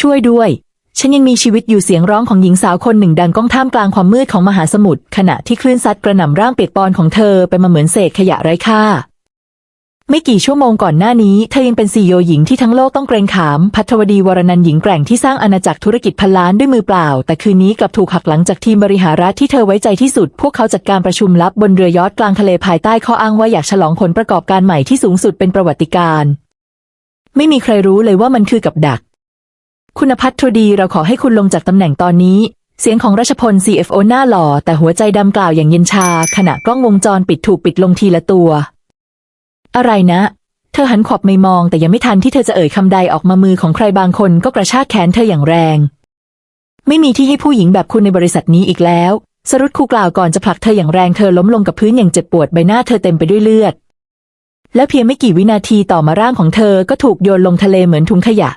ช่วยด้วย ฉันยังมีชีวิตอยู่เสียงร้องของหญิงสาวคนหนึ่งดังก้องท่ามกลางความมืดของมหาสมุทรขณะที่คลื่นซัดกระหน่ำร่างเปียกปอนของเธอไปมาเหมือนเศษขยะไร้ค่า ไม่กี่ชั่วโมงก่อนหน้านี้เธอยังเป็นซีโอหญิงที่ทั้งโลกต้องเกรงขาม พัทรวดีวรนันหญิงแกร่งที่สร้างอาณาจักรธุรกิจพันล้านด้วยมือเปล่า แต่คืนนี้กลับถูกหักหลังจากทีมบริหารรัฐที่เธอไว้ใจที่สุด พวกเขาจัดการประชุมลับบนเรือยอทกลางทะเลภายใต้ข้ออ้างว่าอยากฉลองผลประกอบการใหม่ที่สูงสุดเป็นประวัติการไม่มีใครรู้เลยว่ามันคือกับดัก คุณพัทรดีเราขอให้คุณลงจากตำแหน่งตอนนี้ เสียงของรัชพล CFO หน้าหล่อ แต่หัวใจดำกล่าวอย่างเย็นชา ขณะกล้องวงจรปิดถูกปิดลงทีละตัว อะไรนะ เธอหันขอบไม่มองแต่ยังไม่ทันที่เธอจะเอ่ยคำใดออกมามือของใครบางคนก็กระชากแขนเธออย่างแรง ไม่มีที่ให้ผู้หญิงแบบคุณในบริษัทนี้อีกแล้ว สรุดคูกล่าวก่อนจะผลักเธออย่างแรงเธอล้มลงกับพื้นอย่างเจ็บปวดใบหน้าเธอเต็มไปด้วยเลือด และเพียงไม่กี่วินาทีต่อมาร่างของเธอก็ถูกโยนลงทะเลเหมือนถุงขยะ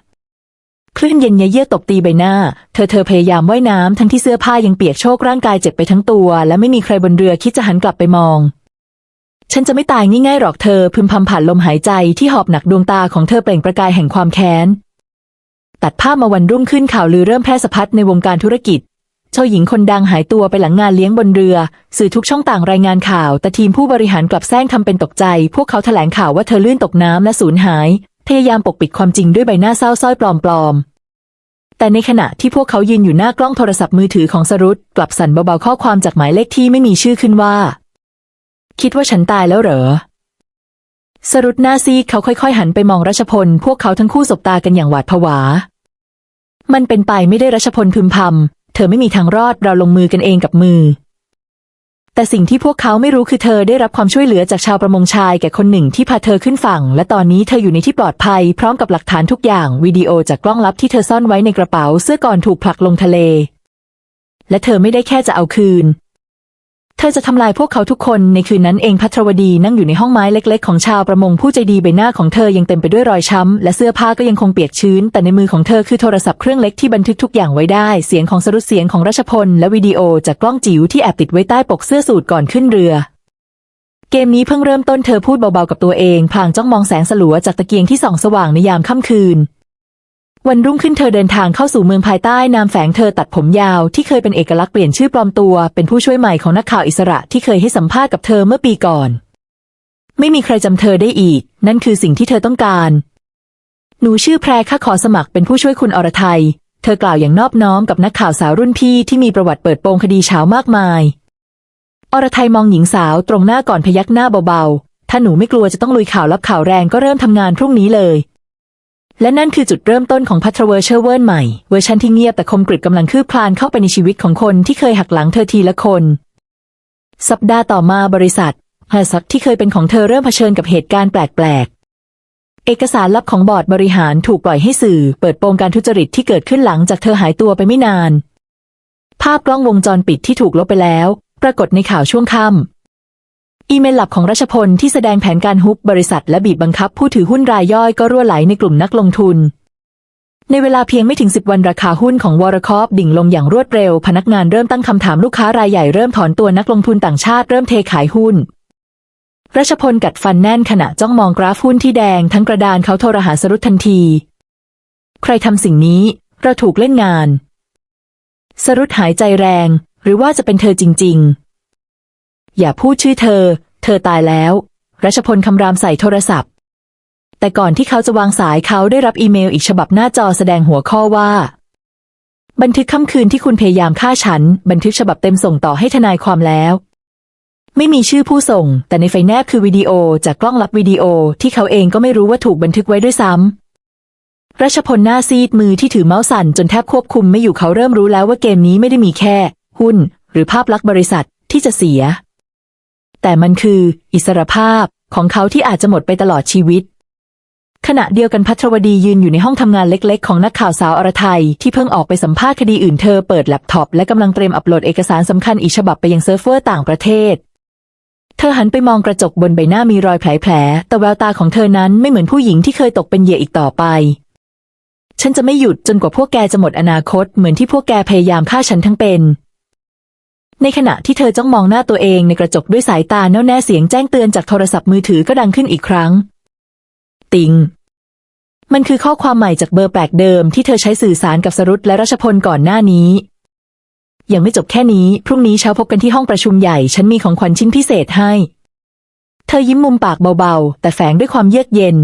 คลื่นเย็นเยือกตบตีใบหน้า เธอเธอพยายามว่ายน้ำทั้งที่เสื้อผ้ายังเปียกโชกร่างกายเจ็บไปทั้งตัว และไม่มีใครบนเรือคิดจะหันกลับไปมอง ฉันจะไม่ตายง่ายๆหรอกเธอพึมพำผ่านลมหายใจที่หอบหนักดวงตาของเธอเปล่งประกายแห่งความแค้น ตัดภาพมาวันรุ่งขึ้นข่าวลือเริ่มแพร่สะพัดในวงการธุรกิจเจ้าหญิงคนดังหายตัวไปหลังงานเลี้ยงบนเรือ สื่อทุกช่องต่างรายงานข่าว แต่ทีมผู้บริหารกลับแซงทำเป็นตกใจ พวกเขาแถลงข่าวว่าเธอลื่นตกน้ำและสูญหาย พยายามปกปิดความจริงด้วยใบหน้าเศร้าส้อยปลอมๆ แต่ในขณะที่พวกเขายืนอยู่หน้ากล้องโทรศัพท์มือถือของสรุตกลับสั่นเบาๆข้อความจากหมายเลขที่ไม่มีชื่อขึ้นว่า คิดว่าฉันตายแล้วเหรอ สรุตหน้าซีดเขาค่อยๆ หันไปมองรัชพล พวกเขาทั้งคู่สบตากันอย่างหวาดผวา มันเป็นไปไม่ได้รัชพลพึมพำเธอไม่มีทางรอดเราลงมือกันเองกับมือ แต่สิ่งที่พวกเขาไม่รู้คือเธอได้รับความช่วยเหลือจากชาวประมงชายแก่คนหนึ่งที่พาเธอขึ้นฝั่ง และตอนนี้เธออยู่ในที่ปลอดภัย พร้อมกับหลักฐานทุกอย่างวิดีโอจากกล้องลับที่เธอซ่อนไว้ในกระเป๋าเสื้อก่อนถูกผลักลงทะเล และเธอไม่ได้แค่จะเอาคืน เธอจะทำลายพวกเขาทุกคนในคืนนั้นเองพัทรวดีนั่งอยู่ในห้องไม้เล็ก ๆ ของชาวประมงผู้ใจดีใบหน้าของเธอยังเต็มไปด้วยรอยช้ำและเสื้อผ้าก็ยังคงเปียกชื้น แต่ในมือของเธอคือโทรศัพท์เครื่องเล็กที่บันทึกทุกอย่างไว้ได้ เสียงของสรุดเสียงของรัชพล และวิดีโอจากกล้องจิ๋วที่แอบติดไว้ใต้ปกเสื้อสูทก่อนขึ้นเรือเกมนี้เพิ่งเริ่มต้นเธอพูดเบาๆกับตัวเองพลางจ้องมองแสงสลัวจากตะเกียงที่ส่องสว่างในยามค่ำคืน วันรุ่งขึ้นเธอเดินทางเข้าสู่เมืองภายใต้นามแฝงเธอตัดผมยาวที่เคยเป็นเอกลักษณ์เปลี่ยนชื่อปลอมตัว เป็นผู้ช่วยใหม่ของนักข่าวอิสระที่เคยให้สัมภาษณ์กับเธอเมื่อปีก่อน ไม่มีใครจำเธอได้อีก นั่นคือสิ่งที่เธอต้องการ หนูชื่อแพรข้าขอสมัครเป็นผู้ช่วยคุณอรไทย เธอกล่าวอย่างนอบน้อมกับนักข่าวสาวรุ่นพี่ที่มีประวัติเปิดโปงคดีเช้ามากมาย อรไทยมองหญิงสาวตรงหน้าก่อนพยักหน้าเบาๆถ้าหนูไม่กลัวจะต้องลุยข่าวลับข่าวแรงก็เริ่มทำงานพรุ่งนี้เลย และนั่นคือจุดเริ่มต้นของพัทรเวอร์เชอร์เวิร์นใหม่ เวอร์ชันที่เงียบแต่คมกริบกำลังคืบคลานเข้าไปในชีวิตของคนที่เคยหักหลังเธอทีละคน สัปดาห์ต่อมาบริษัทฮาซักที่เคยเป็นของเธอเริ่มเผชิญกับเหตุการณ์แปลกๆ เอกสารลับของบอร์ดบริหารถูกปล่อยให้สื่อ เปิดโปงการทุจริตที่เกิดขึ้นหลังจากเธอหายตัวไปไม่นาน ภาพกล้องวงจรปิดที่ถูกลบไปแล้ว ปรากฏในข่าวช่วงค่ำ อีเมลลับของรัชพลที่แสดงแผนการฮุบบริษัทและบีบบังคับผู้ถือหุ้นรายย่อยก็รั่วไหลในกลุ่มนักลงทุน ในเวลาเพียงไม่ถึง 10 วันราคาหุ้นของวอร์คอฟดิ่งลงอย่างรวดเร็ว พนักงานเริ่มตั้งคำถามลูกค้ารายใหญ่เริ่มถอนตัวนักลงทุนต่างชาติเริ่มเทขายหุ้นรัชพลกัดฟันแน่นขณะจ้องมองกราฟหุ้นที่แดงทั้งกระดานเขาโทรหาสรุตทันที ใครทำสิ่งนี้ เราถูกเล่นงาน สรุตหายใจแรง หรือว่าจะเป็นเธอจริง ๆ อย่าพูดชื่อเธอ เธอตายแล้ว รัชพลคำรามใส่โทรศัพท์ แต่ก่อนที่เขาจะวางสายเขาได้รับอีเมลอีกฉบับหน้าจอแสดงหัวข้อว่า บันทึกค่ำคืนที่คุณพยายามฆ่าฉัน บันทึกฉบับเต็มส่งต่อให้ทนายความแล้ว ไม่มีชื่อผู้ส่ง แต่ในไฟแนบคือวิดีโอจากกล้องลับวิดีโอที่เขาเองก็ไม่รู้ว่าถูกบันทึกไว้ด้วยซ้ำรัชพลหน้าซีดมือที่ถือเมาส์สั่นจนแทบควบคุมไม่อยู่เขาเริ่มรู้แล้วว่าเกมนี้ไม่ได้มีแค่ หุ้น หรือภาพลักษณ์บริษัทที่จะเสีย แต่มันคืออิสรภาพของเขาที่อาจจะหมดไปตลอดชีวิต ขณะเดียวกันพัทรวดียืนอยู่ในห้องทำงานเล็ก ๆ ของนักข่าวสาวอรไทย ที่เพิ่งออกไปสัมภาษณ์คดีอื่นเธอเปิดแล็ปท็อปและกำลังเตรียมอัปโหลดเอกสารสำคัญอีกฉบับไปยังเซิร์ฟเวอร์ต่างประเทศ เธอหันไปมองกระจกบนใบหน้ามีรอยแผลๆแต่แววตาของเธอนั้นไม่เหมือนผู้หญิงที่เคยตกเป็นเหยื่ออีกต่อไปฉันจะไม่หยุดจนกว่าพวกแกจะหมดอนาคตเหมือนที่พวกแกพยายามฆ่าฉันทั้งเป็น ในขณะที่เธอจ้องมองหน้าตัวเองในกระจกด้วยสายตาแน่วแน่เสียงแจ้งเตือนจากโทรศัพท์มือถือก็ดังขึ้นอีกครั้ง ติง มันคือข้อความใหม่จากเบอร์แปลกเดิมที่เธอใช้สื่อสารกับสรุตและรัชพลก่อนหน้านี้ ยังไม่จบแค่นี้ พรุ่งนี้เช้าพบกันที่ห้องประชุมใหญ่ ฉันมีของขวัญชิ้นพิเศษให้ เธอยิ้มมุมปากเบาๆ แต่แฝงด้วยความเยือกเย็น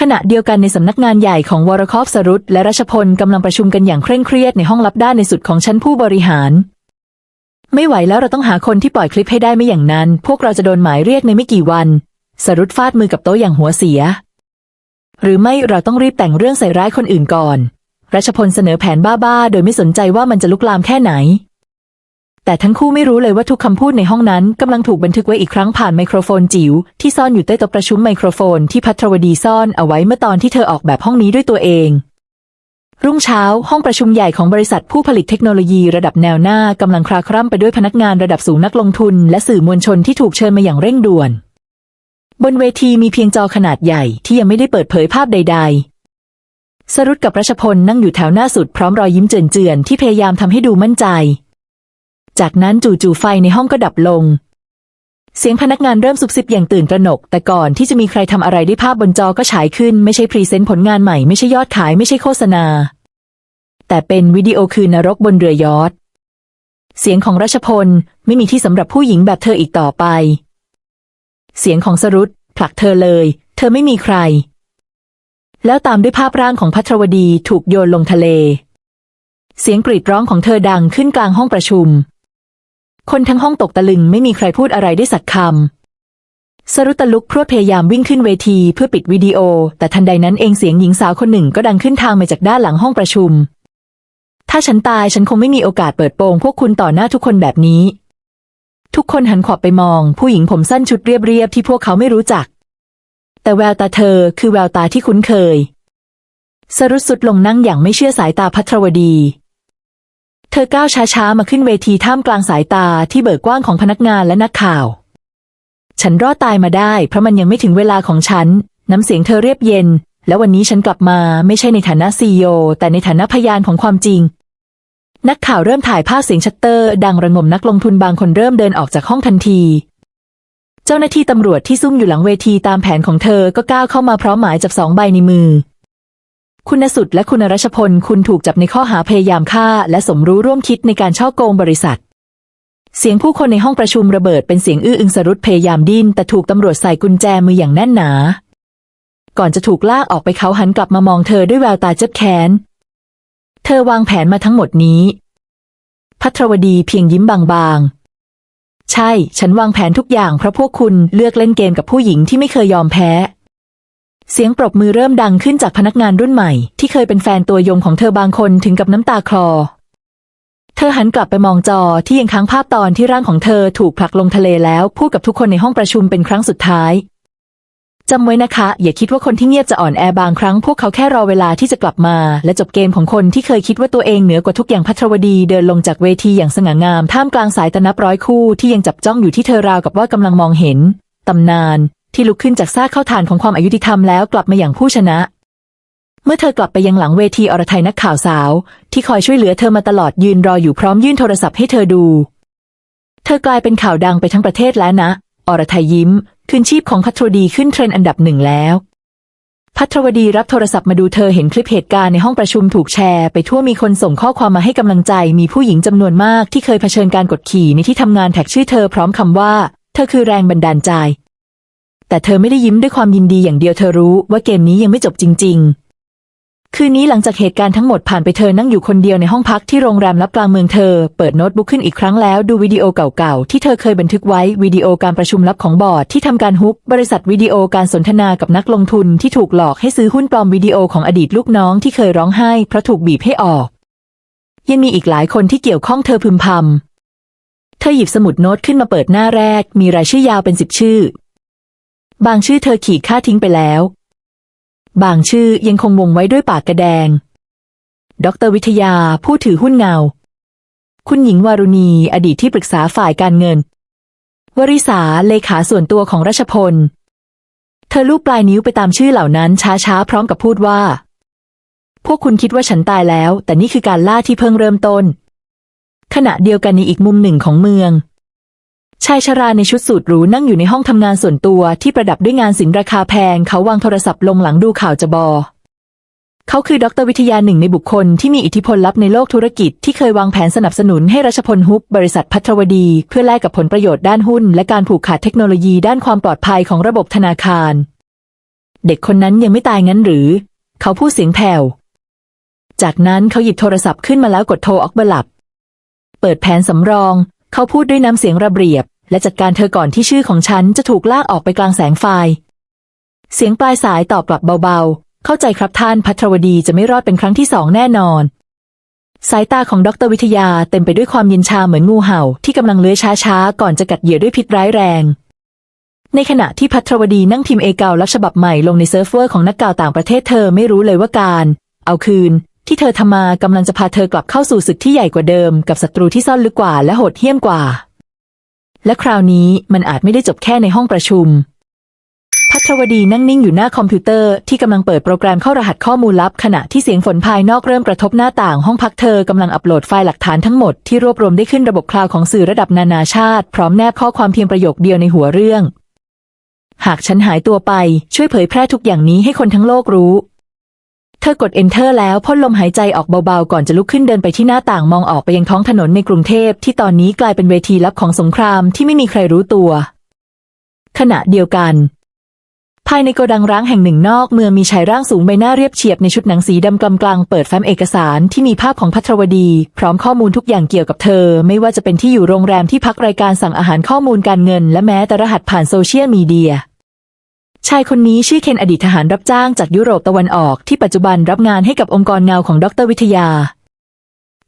ขณะเดียวกันในสำนักงานใหญ่ของวรคอฟสรุตและรัชพลกำลังประชุมกันอย่างเคร่งเครียดในห้องลับด้านในสุดของชั้นผู้บริหาร ไม่ไหวแล้วเราต้องหาคนที่ปล่อยคลิปให้ได้ไม่อย่างนั้น พวกเราจะโดนหมายเรียกในไม่กี่วัน สรุตฟาดมือกับโต๊ะอย่างหัวเสีย หรือไม่เราต้องรีบแต่งเรื่องใส่ร้ายคนอื่นก่อนรัชพลเสนอแผนบ้าๆ โดยไม่สนใจว่ามันจะลุกลามแค่ไหน แต่ทั้งคู่ไม่รู้เลยว่าทุกคำพูดในห้องนั้นกำลังถูกบันทึกไว้อีกครั้งผ่านไมโครโฟนจิ๋วที่ซ่อนอยู่ใต้โต๊ะประชุมไมโครโฟนที่พัทรวดีซ่อนเอาไว้เมื่อตอนที่เธอออกแบบห้องนี้ด้วยตัวเอง รุ่งเช้าห้องประชุมใหญ่ของบริษัทผู้ผลิตเทคโนโลยีระดับแนวหน้ากำลังคลาคร่ำไปด้วยพนักงานระดับสูงนักลงทุน และสื่อมวลชนที่ถูกเชิญมาอย่างเร่งด่วน บนเวทีมีเพียงจอขนาดใหญ่ที่ยังไม่ได้เปิดเผยภาพใด ๆ สรุตกับรัชพลนั่งอยู่แถวหน้าสุดพร้อมรอยยิ้มเจือนๆที่พยายามทำให้ดูมั่นใจ จากนั้นจู่ๆไฟในห้องก็ดับลง เสียงพนักงานเริ่มซุบซิบอย่างตื่นตระหนก แต่ก่อนที่จะมีใครทำอะไรได้ภาพบนจอก็ฉายขึ้น ไม่ใช่พรีเซนต์ผลงานใหม่ไม่ใช่ยอดขายไม่ใช่โฆษณา แต่เป็นวิดีโอคืนนรกบนเรือยอทเสียงของรัชพลไม่มีที่สำหรับผู้หญิงแบบเธออีกต่อไป เสียงของสรุตผลักเธอเลย เธอไม่มีใคร แล้วตามด้วยภาพร่างของพัทรวดีถูกโยนลงทะเล เสียงกรีดร้องของเธอดังขึ้นกลางห้องประชุม คนทั้งห้องตกตะลึงไม่มีใครพูดอะไรได้สักคำ สรุตลุกพรวดพยายามวิ่งขึ้นเวทีเพื่อปิดวิดีโอ แต่ทันใดนั้นเองเสียงหญิงสาวคนหนึ่งก็ดังขึ้นทางมาจากด้านหลังห้องประชุม ถ้าฉันตายฉันคงไม่มีโอกาสเปิดโปงพวกคุณต่อหน้าทุกคนแบบนี้ ทุกคนหันขวับไปมอง ผู้หญิงผมสั้นชุดเรียบๆที่พวกเขาไม่รู้จัก แต่แววตาเธอคือแววตาที่คุ้นเคย สรุตสุดลงนั่งอย่างไม่เชื่อสายตาพัทรวดี เธอก้าวช้าๆ มาขึ้นเวทีท่ามกลางสายตาที่เบิกกว้างของพนักงานและนักข่าว ฉันรอดตายมาได้ เพราะมันยังไม่ถึงเวลาของฉัน น้ำเสียงเธอเรียบเย็น แล้ววันนี้ฉันกลับมาไม่ใช่ในฐานะซีอแต่ในฐานะพยานของความจริง นักข่าวเริ่มถ่ายภาพเสียงชัตเตอร์ ดังระงมนักลงทุนบางคนเริ่มเดินออกจากห้องทันที เจ้าหน้าที่ตำรวจที่ซุ่มอยู่หลังเวทีตามแผนของเธอก็ก้าวเข้ามาพร้อมหมายจับสองใบในมือ คุณสุดและคุณรัชพล คุณถูกจับในข้อหาพยายามฆ่า และสมรู้ร่วมคิดในการช่อโกงบริษัท เสียงผู้คนในห้องประชุมระเบิดเป็นเสียงอื้ออึงสรุตพยายามดิ้นแต่ถูกตำรวจใส่กุญแจมืออย่างแน่นหนา ก่อนจะถูกลากออกไปเขาหันกลับมามองเธอด้วยแววตาเจ็บแค้น เธอวางแผนมาทั้งหมดนี้ พัทรวดีเพียงยิ้มบางๆ ใช่ ฉันวางแผนทุกอย่างเพราะพวกคุณเลือกเล่นเกมกับผู้หญิงที่ไม่เคยยอมแพ้ เสียงปรบมือเริ่มดังขึ้นจากพนักงานรุ่นใหม่ ที่เคยเป็นแฟนตัวยงของเธอบางคนถึงกับน้ำตาคลอ เธอหันกลับไปมองจอที่ยังค้างภาพตอนที่ร่างของเธอถูกผลักลงทะเลแล้วพูดกับทุกคนในห้องประชุมเป็นครั้งสุดท้ายจำไว้นะคะ อย่าคิดว่าคนที่เงียบจะอ่อนแอบางครั้งพวกเขาแค่รอเวลาที่จะกลับมา และจบเกมของคนที่เคยคิดว่าตัวเองเหนือกว่าทุกอย่างพัทรวดีเดินลงจากเวทีอย่างสง่างามท่ามกลางสายตานับร้อยคู่ที่ยังจับจ้องอยู่ที่เธอราวกับว่ากำลังมองเห็นตำนาน ที่ลุกขึ้นจากซากเข้าฐานของความอายุติธรรมแล้วกลับมาอย่างผู้ชนะ เมื่อเธอกลับไปยังหลังเวทีอรไทยนักข่าวสาว ที่คอยช่วยเหลือเธอมาตลอดยืนรออยู่พร้อมยื่นโทรศัพท์ให้เธอดู เธอกลายเป็นข่าวดังไปทั้งประเทศแล้วนะ อรไทยยิ้ม คืนชีพของพัทรวดีขึ้นเทรนด์อันดับหนึ่งแล้วพัทรวดีรับโทรศัพท์มาดูเธอเห็นคลิปเหตุการณ์ในห้องประชุมถูกแชร์ ไปทั่วมีคนส่งข้อความมาให้กำลังใจ มีผู้หญิงจำนวนมากที่เคยเผชิญการกดขี่ในที่ทำงานแท็กชื่อเธอพร้อมคำว่า เธอคือแรงบันดาลใจ แต่เธอไม่ได้ยิ้มด้วยความยินดีอย่างเดียวเธอรู้ว่าเกมนี้ยังไม่จบจริง ๆ คืนนี้หลังจากเหตุการณ์ทั้งหมดผ่านไปเธอนั่งอยู่คนเดียวในห้องพักที่โรงแรมลับกลางเมืองเธอ เปิดโน้ตบุ๊กขึ้นอีกครั้งแล้วดูวิดีโอเก่าๆ ที่เธอเคยบันทึกไว้วิดีโอการประชุมลับของบอร์ดที่ทำการฮุบบริษัทวิดีโอการสนทนากับนักลงทุนที่ถูกหลอกให้ซื้อหุ้นปลอมวิดีโอของอดีตลูกน้องที่เคยร้องไห้เพราะถูกบีบให้ออก ยังมีอีกหลายคนที่เกี่ยวข้องเธอพึมพำเธอหยิบสมุดโน้ตขึ้นมาเปิดหน้าแรก มีรายชื่อยาวเป็นสิบชื่อ บางชื่อเธอขีดค่าทิ้งไปแล้ว บางชื่อยังคงวงไว้ด้วยปากกระแดง ดรวิทยาผู้ถือหุ้นเงา คุณหญิงวารุณีอดีตที่ปรึกษาฝ่ายการเงิน วริษาเลขาส่วนตัวของรัชพล เธอลูบปลายนิ้วไปตามชื่อเหล่านั้นช้าๆ พร้อมกับพูดว่า พวกคุณคิดว่าฉันตายแล้ว แต่นี่คือการล่าที่เพิ่งเริ่มต้น ขณะเดียวกันในอีกมุมหนึ่งของเมือง ชายชราในชุดสูทหรูนั่งอยู่ในห้องทำงานส่วนตัวที่ประดับด้วยงานศิลป์ราคาแพง เขาวางโทรศัพท์ลงหลังดูข่าวจบอ เขาคือดรวิทยาหนึ่งในบุคคลที่มีอิทธิพลลับในโลกธุรกิจที่เคยวางแผนสนับสนุนให้รัชพลฮุบบริษัทพัทรวดี เพื่อแลกกับผลประโยชน์ด้านหุ้น และการผูกขาดเทคโนโลยีด้านความปลอดภัยของระบบธนาคาร เด็กคนนั้นยังไม่ตายงั้นหรือ เขาพูดเสียงแผ่วจากนั้นเขาหยิบโทรศัพท์ขึ้นมาแล้วกดโทรออกเบอร์หลับ เปิดแผนสำรอง เขาพูดด้วยน้ำเสียงระเบียบ และจัดการเธอก่อนที่ชื่อของฉันจะถูกลากออกไปกลางแสงไฟ เสียงปลายสายตอบกลับเบาๆ เข้าใจครับท่านพัทรวดีจะไม่รอดเป็นครั้งที่สองแน่นอน สายตาของดรวิทยาเต็มไปด้วยความเย็นชาเหมือนงูเห่าที่กำลังเลื้อยช้าๆ ก่อนจะกัดเหยื่อด้วยพิษร้ายแรง ในขณะที่พัทรวดีนั่งพิมพ์เอเกาลักฉบับใหม่ลงในเซิร์ฟเวอร์ของนักกล่าวต่างประเทศเธอไม่รู้เลยว่าการ เอาคืน ที่เธอทำมากำลังจะพาเธอกลับเข้าสู่ศึกที่ใหญ่กว่าเดิม กับศัตรูที่ซ่อนลึกกว่าและโหดเหี้ยมกว่า และคราวนี้มันอาจไม่ได้จบแค่ในห้องประชุม พัทรวดีนั่งนิ่งอยู่หน้าคอมพิวเตอร์ที่กำลังเปิดโปรแกรมเข้ารหัสข้อมูลลับ ขณะที่เสียงฝนภายนอกเริ่มกระทบหน้าต่างห้องพักเธอกำลังอัปโหลดไฟล์หลักฐานทั้งหมดที่รวบรวมได้ขึ้นระบบคลาวด์ของสื่อระดับนานาชาติ พร้อมแนบข้อความเพียงประโยคเดียวในหัวเรื่อง หากฉันหายตัวไปช่วยเผยแพร่ทุกอย่างนี้ให้คนทั้งโลกรู้ เธอกด enter แล้วพ่นลมหายใจออกเบาๆ ก่อนจะลุกขึ้นเดินไปที่หน้าต่างมองออกไปยังท้องถนนในกรุงเทพที่ตอนนี้กลายเป็นเวทีลับของสงครามที่ไม่มีใครรู้ตัว ขณะเดียวกัน ภายในโกดังร้างแห่งหนึ่งนอกเมืองมีชายร่างสูงใบหน้าเรียบเฉียบในชุดหนังสีดำกำกลางเปิดแฟ้มเอกสารที่มีภาพของพัทรวดี พร้อมข้อมูลทุกอย่างเกี่ยวกับเธอ ไม่ว่าจะเป็นที่อยู่โรงแรมที่พักรายการสั่งอาหารข้อมูลการเงิน และแม้แต่รหัสผ่านโซเชียลมีเดีย ชายคนนี้ชื่อเคนอดีตทหารรับจ้างจากยุโรปตะวันออกที่ปัจจุบันรับงานให้กับองค์กรเงาของดรวิทยา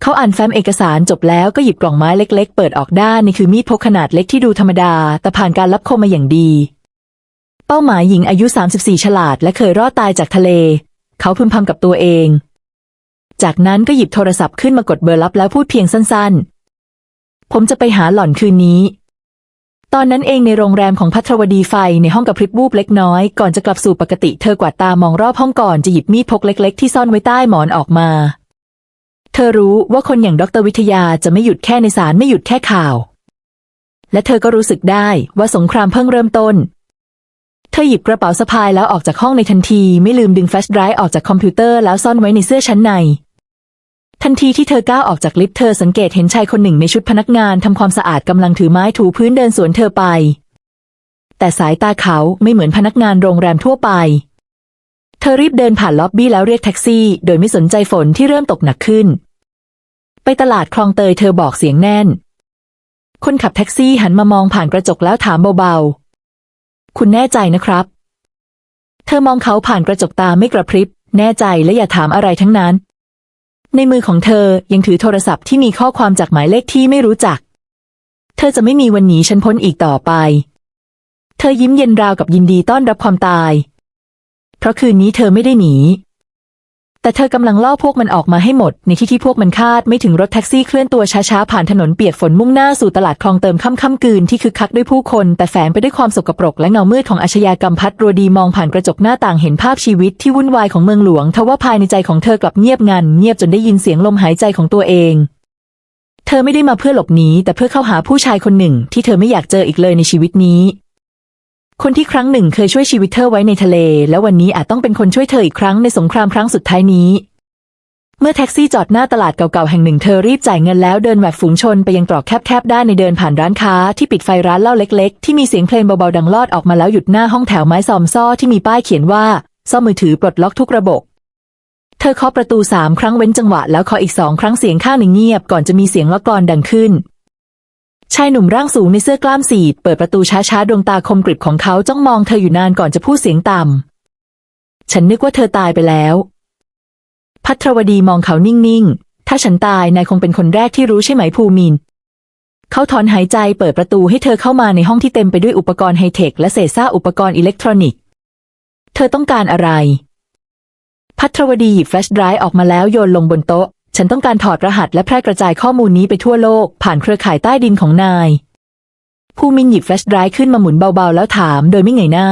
เขาอ่านแฟ้มเอกสารจบแล้วก็หยิบกล่องไม้เล็กๆ เปิดออกด้านนี่คือมีดพกขนาดเล็กที่ดูธรรมดา แต่ผ่านการรับคมมาอย่างดี เป้าหมายหญิงอายุ 34 ฉลาด และเคยรอดตายจากทะเล เขาพึมพำกับตัวเอง จากนั้นก็หยิบโทรศัพท์ขึ้นมากดเบอร์ลับแล้วพูดเพียงสั้นๆ ผมจะไปหาหล่อนคืนนี้ ตอนนั้นเองในโรงแรมของพัทรวดีไฟในห้องกับพริบวูบเล็กน้อย ก่อนจะกลับสู่ปกติเธอกวาดตามองรอบห้องก่อนจะหยิบมีดพกเล็ก ๆ ที่ซ่อนไว้ใต้หมอนออกมา เธอรู้ว่าคนอย่างดรวิทยาจะไม่หยุดแค่ในสารไม่หยุดแค่ข่าว และเธอก็รู้สึกได้ว่าสงครามเพิ่งเริ่มต้น เธอหยิบกระเป๋าสะพายแล้วออกจากห้องในทันที ไม่ลืมดึงแฟลชไดรฟ์ออกจากคอมพิวเตอร์แล้วซ่อนไว้ในเสื้อชั้นใน ทันทีที่เธอก้าวออกจากลิฟต์เธอสังเกตเห็นชายคนหนึ่งในชุดพนักงานทำความสะอาดกำลังถือไม้ถูพื้นเดินสวนเธอไป แต่สายตาเขาไม่เหมือนพนักงานโรงแรมทั่วไป เธอรีบเดินผ่านล็อบบี้แล้วเรียกแท็กซี่ โดยไม่สนใจฝนที่เริ่มตกหนักขึ้น ไปตลาดคลองเตยเธอบอกเสียงแน่น คนขับแท็กซี่หันมามองผ่านกระจกแล้วถามเบาๆ คุณแน่ใจนะครับ เธอมองเขาผ่านกระจกตาไม่กระพริบ แน่ใจและอย่าถามอะไรทั้งนั้น ในมือของเธอยังถือโทรศัพท์ที่มีข้อความจากหมายเลขที่ไม่รู้จัก เธอจะไม่มีวันหนีฉันพ้นอีกต่อไป เธอยิ้มเย็นราวกับยินดีต้อนรับความตาย เพราะคืนนี้เธอไม่ได้หนี แต่เธอกำลังล่อพวกมันออกมาให้หมด ในที่ที่พวกมันคาดไม่ถึงรถแท็กซี่เคลื่อนตัวช้าๆผ่านถนนเปียกฝนมุ่งหน้าสู่ตลาดคลองเติมค่ำค่ำกืนที่คึกคักด้วยผู้คน แต่แฝงไปด้วยความสกปรกและเงามืดของอาชญากรรมพัดรัวดีมองผ่านกระจกหน้าต่างเห็นภาพชีวิตที่วุ่นวายของเมืองหลวงทว่าภายในใจของเธอกลับเงียบงันเงียบจนได้ยินเสียงลมหายใจของตัวเองเธอไม่ได้มาเพื่อหลบหนีแต่เพื่อเข้าหาผู้ชายคนหนึ่ง ที่เธอไม่อยากเจออีกเลยในชีวิตนี้ คนที่ครั้งหนึ่งเคยช่วยชีวิตเธอไว้ในทะเล และวันนี้อาจต้องเป็นคนช่วยเธออีกครั้งในสงครามครั้งสุดท้ายนี้ เมื่อแท็กซี่จอดหน้าตลาดเก่าๆแห่งหนึ่งเธอรีบจ่ายเงินแล้วเดินแหวกฝูงชนไปยังตรอกแคบๆด้านในเดินผ่านร้านค้าที่ปิดไฟร้านเหล้าเล็กๆ ที่มีเสียงเพลงเบาๆดังลอดออกมาแล้วหยุดหน้าห้องแถวไม้ซอมซ่อที่มีป้ายเขียนว่าซ่อมมือถือปลดล็อกทุกระบบเธอเคาะประตูสามครั้งเว้นจังหวะแล้วเคาะอีกสองครั้งเสียงข้างหนึ่งเงียบก่อนจะมีเสียงละกรดังขึ้น ชายหนุ่มร่างสูงในเสื้อกล้ามสีดเปิดประตูช้าๆ ดวงตาคมกริบของเขาจ้องมองเธออยู่นานก่อนจะพูดเสียงต่ำ ฉันนึกว่าเธอตายไปแล้ว พัทรวดีมองเขานิ่งๆ ถ้าฉันตายนายคงเป็นคนแรกที่รู้ใช่ไหมภูมิน เขาถอนหายใจเปิดประตูให้เธอเข้ามาในห้องที่เต็มไปด้วยอุปกรณ์ไฮเทคและเศษซากอุปกรณ์อิเล็กทรอนิกส์ เธอต้องการอะไร พัทรวดีหยิบแฟลชไดรฟ์ออกมาแล้วโยนลงบนโต๊ะ ฉันต้องการถอดรหัสและแพร่กระจายข้อมูลนี้ไปทั่วโลก ผ่านเครือข่ายใต้ดินของนายภูมินหยิบแฟลชไดรฟ์ขึ้นมาหมุนเบาๆ แล้วถามโดยไม่เงยหน้า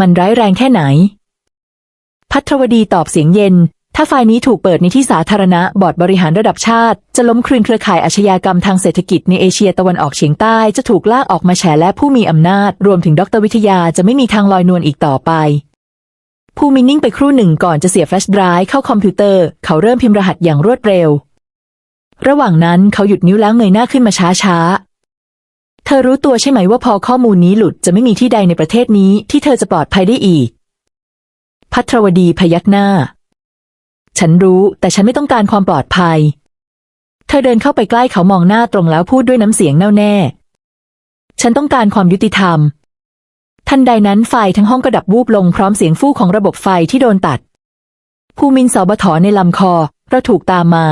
มันร้ายแรงแค่ไหน พัทรวดีตอบเสียงเย็น ถ้าไฟล์นี้ถูกเปิดในที่สาธารณะบอร์ดบริหารระดับชาติ จะล้มคลืนเครือข่ายอาชญากรรมทางเศรษฐกิจในเอเชียตะวันออกเฉียงใต้จะถูกลากออกมาแฉและผู้มีอำนาจ รวมถึงดรวิทยาจะไม่มีทางลอยนวลอีกต่อไป ผู้มินิ่งไปครู่หนึ่งก่อนจะเสียแฟลชไดรฟ์เข้าคอมพิวเตอร์ เขาเริ่มพิมพ์รหัสอย่างรวดเร็ว ระหว่างนั้นเขาหยุดนิ้วแล้วเงยหน้าขึ้นมาช้าๆเธอรู้ตัวใช่ไหมว่าพอข้อมูลนี้หลุดจะไม่มีที่ใดในประเทศนี้ที่เธอจะปลอดภัยได้อีก พัทรวดีพยักหน้า ฉันรู้แต่ฉันไม่ต้องการความปลอดภัย เธอเดินเข้าไปใกล้เขามองหน้าตรงแล้วพูดด้วยน้ำเสียงแน่วแน่ ฉันต้องการความยุติธรรม ทันใดนั้นไฟทั้งห้องก็ดับวูบลงพร้อมเสียงฟู่ของระบบไฟที่โดนตัด ภูมินสอบถอในลำคอเราถูกตามมา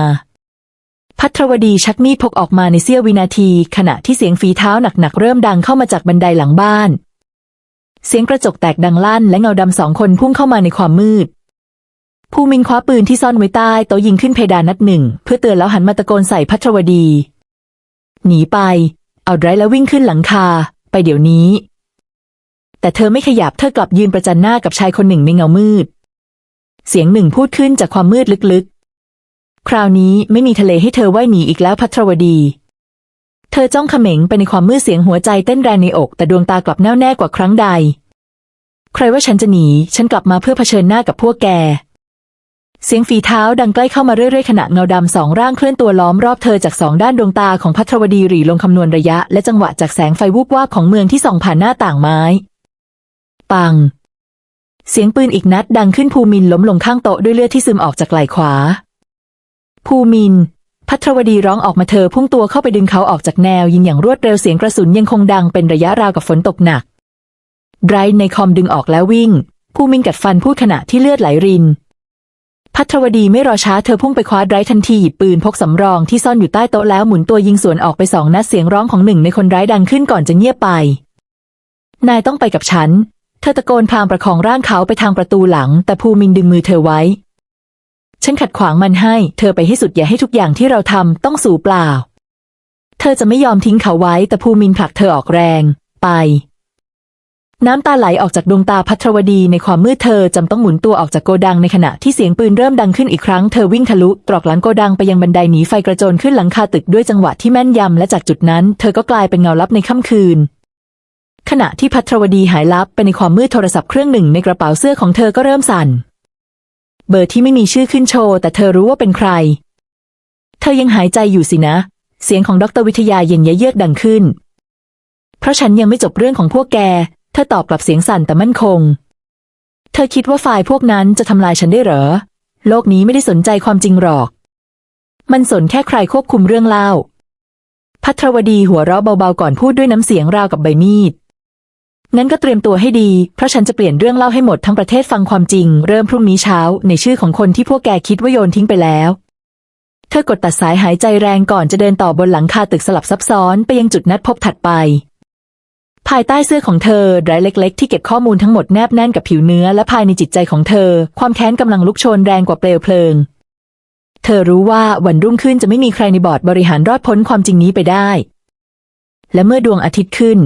พัทรวดีชักมีดพกออกมาในเสี้ยววินาที ขณะที่เสียงฝีเท้าหนักๆเริ่มดังเข้ามาจากบันไดหลังบ้าน เสียงกระจกแตกดังลั่นและเงาดำสองคนพุ่งเข้ามาในความมืด ภูมินคว้าปืนที่ซ่อนไว้ใต้โต๊ะยิงขึ้นเพดานนัดหนึ่ง เพื่อเตือนแล้วหันมาตะโกนใส่พัทรวดี หนีไป เอาไดร์แล้ววิ่งขึ้นหลังคา ไปเดี๋ยวนี้ แต่เธอไม่ขยับเธอกลับยืนประจันหน้ากับชายคนหนึ่งในเงามืด เสียงหนึ่งพูดขึ้นจากความมืดลึกๆ คราวนี้ไม่มีทะเลให้เธอว่ายหนีอีกแล้วพัทรวดี เธอจ้องเขม็งไปในความมืดเสียงหัวใจเต้นแรงในอก แต่ดวงตากลับแน่วแน่กว่าครั้งใด ใครว่าฉันจะหนี ฉันกลับมาเพื่อเผชิญหน้ากับพวกแก เสียงฝีเท้าดังใกล้เข้ามาเรื่อยๆขณะเงาดำสองร่างเคลื่อนตัวล้อมรอบเธอจากสองด้านดวงตาของพัทรวดีหรี่ลงคำนวณระยะ และจังหวะจากแสงไฟวูบวาบของเมืองที่ส่องผ่านหน้าต่างไม้ ปัง เสียงปืนอีกนัดดังขึ้นภูมินล้มลงข้างโต๊ะด้วยเลือดที่ซึมออกจากไหล่ขวา ภูมิน พัทรวดีร้องออกมาเธอพุ่งตัวเข้าไปดึงเขาออกจากแนวยิงอย่างรวดเร็วเสียงกระสุนยังคงดังเป็นระยะราวกับฝนตกหนักไรในคอมดึงออกแล้ววิ่ง ภูมินกัดฟันพูดขณะที่เลือดไหลริน พัทรวดีไม่รอช้าเธอพุ่งไปคว้าไรทันทีหยิบปืนพกสำรองที่ซ่อนอยู่ใต้โต๊ะแล้วหมุนตัวยิงสวนออกไปสองนัดเสียงร้องของหนึ่งในคนร้ายดังขึ้นก่อนจะเงียบไปนายต้องไปกับฉัน เธอตะโกนพลางประคองร่างเขาไปทางประตูหลัง แต่ภูมินดึงมือเธอไว้ ฉันขัดขวางมันให้ เธอไปให้สุดอย่าให้ทุกอย่างที่เราทำต้องสูญเปล่า เธอจะไม่ยอมทิ้งเขาไว้ แต่ภูมินผลักเธอออกแรง ไป น้ำตาไหลออกจากดวงตาพัทรวดีในความมืดเธอจำต้องหมุนตัวออกจากโกดังในขณะที่เสียงปืนเริ่มดังขึ้นอีกครั้งเธอวิ่งทะลุตรอกหลังโกดังไปยังบันไดหนีไฟกระโจนขึ้นหลังคาตึกด้วยจังหวะที่แม่นยำและจากจุดนั้น เธอก็กลายเป็นเงาลับในค่ำคืน ขณะที่พัทรวดีหายลับไปในความมืดโทรศัพท์เครื่องหนึ่งในกระเป๋าเสื้อของเธอก็เริ่มสั่น เบอร์ที่ไม่มีชื่อขึ้นโชว์ แต่เธอรู้ว่าเป็นใคร เธอยังหายใจอยู่สินะ เสียงของดรวิทยาเย็นเยือกดังขึ้น เพราะฉันยังไม่จบเรื่องของพวกแก เธอตอบกลับเสียงสั่นแต่มั่นคง เธอคิดว่าฝ่ายพวกนั้นจะทำลายฉันได้เหรอ โลกนี้ไม่ได้สนใจความจริงหรอก มันสนแค่ใครควบคุมเรื่องเล่า พัทรวดีหัวเราะเบาๆก่อนพูดด้วยน้ำเสียงราวกับใบมีด งั้นก็เตรียมตัวให้ดี เพราะฉันจะเปลี่ยนเรื่องเล่าให้หมดทั้งประเทศฟังความจริง เริ่มพรุ่งนี้เช้า ในชื่อของคนที่พวกแกคิดว่าโยนทิ้งไปแล้ว เธอกดตัดสายหายใจแรงก่อนจะเดินต่อบนหลังคาตึกสลับซับซ้อนไปยังจุดนัดพบถัดไป ภายใต้เสื้อของเธอไรฟ์เล็ก ๆ ที่เก็บข้อมูลทั้งหมดแนบแน่นกับผิวเนื้อและภายในจิตใจของเธอ ความแค้นกำลังลุกโชนแรงกว่าเปลวเพลิง เธอรู้ว่าวันรุ่งขึ้นจะไม่มีใครในบอร์ดบริหารรอดพ้นความจริงนี้ไปได้และเมื่อดวงอาทิตย์ขึ้น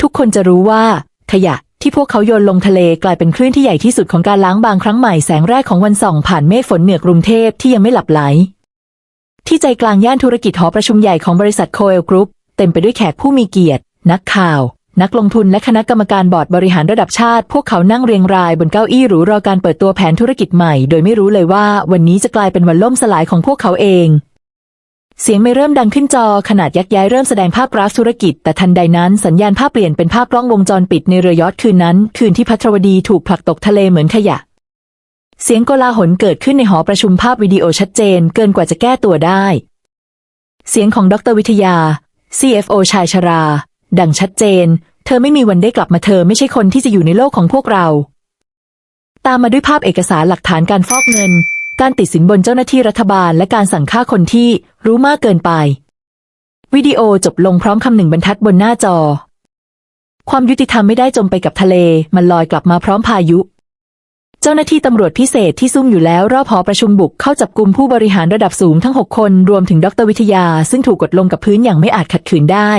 ทุกคนจะรู้ว่า ขยะที่พวกเขาโยนลงทะเลกลายเป็นคลื่นที่ใหญ่ที่สุดของการล้างบางครั้งใหม่แสงแรกของวันส่องผ่านเมฆฝนเหนือกรุงเทพที่ยังไม่หลับไหล ที่ใจกลางย่านธุรกิจหอประชุมใหญ่ของบริษัทโคเอลกรุ๊ปเต็มไปด้วยแขกผู้มีเกียรติ นักข่าว นักลงทุนและคณะกรรมการบอร์ดบริหารระดับชาติ พวกเขานั่งเรียงรายบนเก้าอี้หรูรอการเปิดตัวแผนธุรกิจใหม่ โดยไม่รู้เลยว่าวันนี้จะกลายเป็นวันล่มสลายของพวกเขาเอง เสียงไม่เริ่มดังขึ้นจอขนาดยักย้ายเริ่มแสดงภาพกราฟธุรกิจ แต่ทันใดนั้นสัญญาณภาพเปลี่ยนเป็นภาพกล้องวงจรปิดในเรือยอทคืนนั้น คืนที่พัทรวดีถูกผลักตกทะเลเหมือนขยะ เสียงโกลาหลเกิดขึ้นในหอประชุมภาพวิดีโอชัดเจน เกินกว่าจะแก้ตัวได้ เสียงของดรวิทยา CFO ชายชรา ดังชัดเจน เธอไม่มีวันได้กลับมาเธอไม่ใช่คนที่จะอยู่ในโลกของพวกเรา ตามมาด้วยภาพเอกสารหลักฐานการฟอกเงิน การติดสินบนเจ้าหน้าที่รัฐบาลและการสั่งฆ่าคนที่รู้มากเกินไป วิดีโอจบลงพร้อมคำหนึ่งบรรทัดบนหน้าจอ ความยุติธรรมไม่ได้จมไปกับทะเล มันลอยกลับมาพร้อมพายุ เจ้าหน้าที่ตำรวจพิเศษที่ซุ่มอยู่แล้วรอบหอประชุมบุกเข้าจับกลุ่มผู้บริหารระดับสูงทั้ง 6 คน รวมถึงดรวิทยา ซึ่งถูกกดลงกับพื้นอย่างไม่อาจขัดขืนได้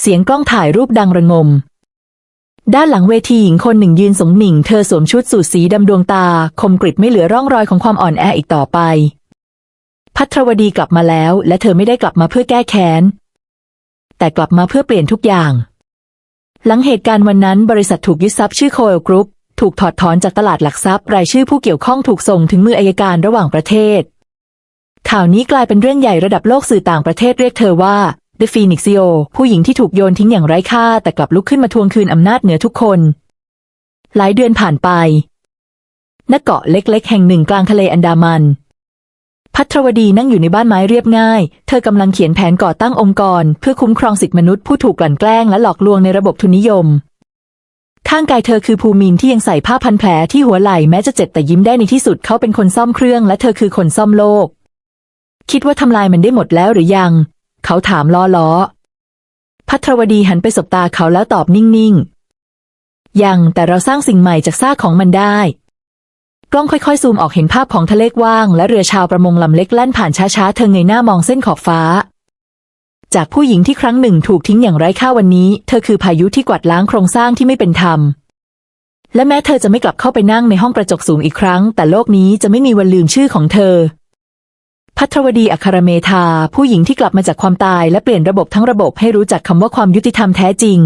เสียงกล้องถ่ายรูปดังระงม ด้านหลังเวทีหญิงคนหนึ่งยืนสงหนิง เธอสวมชุดสูทสีดำดวงตา คมกริบไม่เหลือร่องรอยของความอ่อนแออีกต่อไป พัทรวดีกลับมาแล้ว และเธอไม่ได้กลับมาเพื่อแก้แค้น แต่กลับมาเพื่อเปลี่ยนทุกอย่าง หลังเหตุการณ์วันนั้นบริษัทถูกยึดทรัพย์ชื่อโคเอลกรุ๊ปถูกถอดถอนจากตลาดหลักทรัพย์ รายชื่อผู้เกี่ยวข้องถูกส่งถึงมืออายการระหว่างประเทศ ข่าวนี้กลายเป็นเรื่องใหญ่ระดับโลกสื่อต่างประเทศเรียกเธอว่า The Phoenixio ผู้หญิงที่ถูกโยนทิ้งอย่างไร้ค่า แต่กลับลุกขึ้นมาทวงคืนอำนาจเหนือทุกคน หลายเดือนผ่านไปณเกาะเล็กๆ แห่งหนึ่งกลางทะเลอันดามัน พัทรวดีนั่งอยู่ในบ้านไม้เรียบง่าย เธอกำลังเขียนแผนก่อตั้งองค์กร เพื่อคุ้มครองสิทธิมนุษย์ผู้ถูกกลั่นแกล้งและหลอกลวงในระบบทุนนิยม ข้างกายเธอคือภูมินที่ยังใส่ผ้าพันแผลที่หัวไหล่แม้จะเจ็บแต่ยิ้มได้ในที่สุดเขาเป็นคนซ่อมเครื่อง และเธอคือคนซ่อมโลก คิดว่าทำลายมันได้หมดแล้วหรือยัง เขาถามล้อล้อ พัทรวดีหันไปสบตาเขาแล้วตอบนิ่งๆ ยังแต่เราสร้างสิ่งใหม่จากซากของมันได้ กล้องค่อยๆ ซูมออกเห็นภาพของทะเลกว้าง และเรือชาวประมงลำเล็กแล่นผ่านช้าๆ เธอเงยหน้ามองเส้นขอบฟ้า จากผู้หญิงที่ครั้งหนึ่งถูกทิ้งอย่างไร้ค่าวันนี้ เธอคือพายุที่กวาดล้างโครงสร้างที่ไม่เป็นธรรมและแม้เธอจะไม่กลับเข้าไปนั่งในห้องกระจกสูงอีกครั้ง แต่โลกนี้จะไม่มีวันลืมชื่อของเธอ พัทรวดีอัครเมธาผู้หญิงที่กลับมาจากความตายและเปลี่ยนระบบทั้งระบบให้รู้จักคำว่าความยุติธรรมแท้จริง